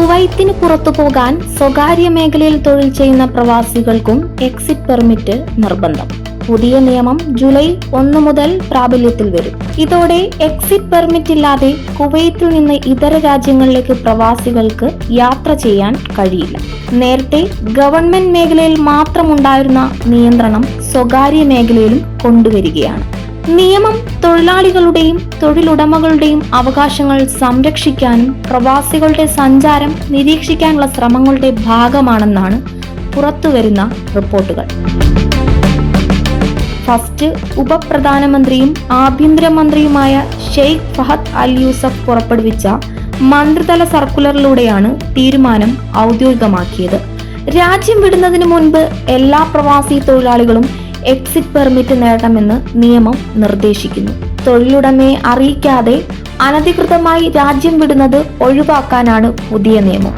കുവൈത്തിന് പുറത്തു പോകാൻ സ്വകാര്യ മേഖലയിൽ തൊഴിൽ ചെയ്യുന്ന പ്രവാസികൾക്കും എക്സിറ്റ് പെർമിറ്റ് നിർബന്ധം. പുതിയ നിയമം ജൂലൈ ഒന്ന് മുതൽ പ്രാബല്യത്തിൽ വരും. ഇതോടെ എക്സിറ്റ് പെർമിറ്റ് ഇല്ലാതെ കുവൈത്തിൽ നിന്ന് ഇതര രാജ്യങ്ങളിലേക്ക് പ്രവാസികൾക്ക് യാത്ര ചെയ്യാൻ കഴിയില്ല. നേരത്തെ ഗവൺമെന്റ് മേഖലയിൽ മാത്രമുണ്ടായിരുന്ന നിയന്ത്രണം സ്വകാര്യ മേഖലയിലും കൊണ്ടുവരികയാണ്. നിയമം തൊഴിലാളികളുടെയും തൊഴിലുടമകളുടെയും അവകാശങ്ങൾ സംരക്ഷിക്കാനും പ്രവാസികളുടെ സഞ്ചാരം നിരീക്ഷിക്കാനുള്ള ശ്രമങ്ങളുടെ ഭാഗമാണെന്നാണ് പുറത്തുവരുന്ന റിപ്പോർട്ടുകൾ. ഫസ്റ്റ് ഉപപ്രധാനമന്ത്രിയും ആഭ്യന്തരമന്ത്രിയുമായ ഷെയ്ഖ് ഫഹദ് അൽ യൂസഫ് പുറപ്പെടുവിച്ച മന്ത്രിതല സർക്കുലറിലൂടെയാണ് തീരുമാനം ഔദ്യോഗികമാക്കിയത്. രാജ്യം വിടുന്നതിന് മുൻപ് എല്ലാ പ്രവാസി തൊഴിലാളികളും എക്സിറ്റ് പെർമിറ്റ് നേടണമെന്ന് നിയമം നിർദ്ദേശിക്കുന്നു. തൊഴിലുടമയെ അറിയിക്കാതെ അനധികൃതമായി രാജ്യം വിടുന്നത് ഒഴിവാക്കാനാണ് പുതിയ നിയമം.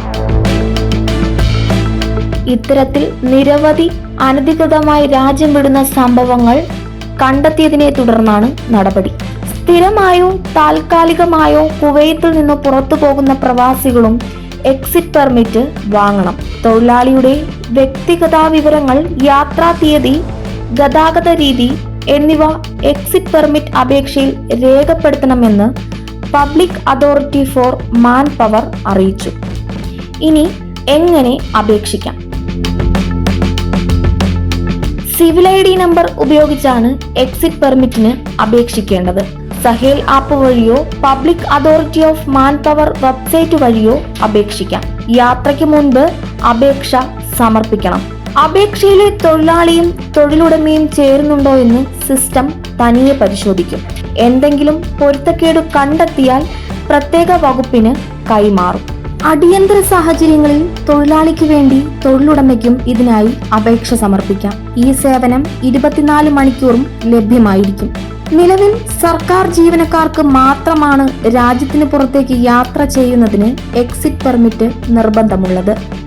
ഇത്തരത്തിൽ നിരവധി അനധികൃതമായി രാജ്യം വിടുന്ന സംഭവങ്ങൾ കണ്ടെത്തിയതിനെ തുടർന്നാണ് നടപടി. സ്ഥിരമായോ താൽക്കാലികമായോ കുവൈത്തിൽ നിന്ന് പുറത്തു പോകുന്ന പ്രവാസികളും എക്സിറ്റ് പെർമിറ്റ് വാങ്ങണം. തൊഴിലാളിയുടെ വ്യക്തിഗത വിവരങ്ങൾ യാത്രാ തീയതി ഗതാഗത രീതി എന്നിവ എക്സിറ്റ് പെർമിറ്റ് അപേക്ഷയിൽ രേഖപ്പെടുത്തണമെന്ന് public authority for man power അറിയിച്ചു. ഇനി എങ്ങനെ അപേക്ഷിക്കാം? സിവിൽ ഐ ഡി നമ്പർ ഉപയോഗിച്ചാണ് എക്സിറ്റ് പെർമിറ്റിന് അപേക്ഷിക്കേണ്ടത്. സഹേൽ ആപ്പ് വഴിയോ public authority of man power website വഴിയോ അപേക്ഷിക്കാം. യാത്രയ്ക്ക് മുൻപ് അപേക്ഷ സമർപ്പിക്കണം. അപേക്ഷയിലെ തൊഴിലാളിയും തൊഴിലുടമയും ചേരുന്നുണ്ടോ എന്ന് സിസ്റ്റം തനിയെ പരിശോധിക്കും. എന്തെങ്കിലും പൊരുത്തക്കേട് കണ്ടെത്തിയാൽ പ്രത്യേക വകുപ്പിന് കൈമാറും. അടിയന്തര സാഹചര്യങ്ങളിൽ തൊഴിലാളിക്ക് വേണ്ടി തൊഴിലുടമയ്ക്കും ഇതിനായി അപേക്ഷ സമർപ്പിക്കാം. ഈ സേവനം ഇരുപത്തിനാല് മണിക്കൂറും ലഭ്യമായിരിക്കും. നിലവിൽ സർക്കാർ ജീവനക്കാർക്ക് മാത്രമാണ് രാജ്യത്തിന് പുറത്തേക്ക് യാത്ര ചെയ്യുന്നതിന് എക്സിറ്റ് പെർമിറ്റ് നിർബന്ധമുള്ളത്.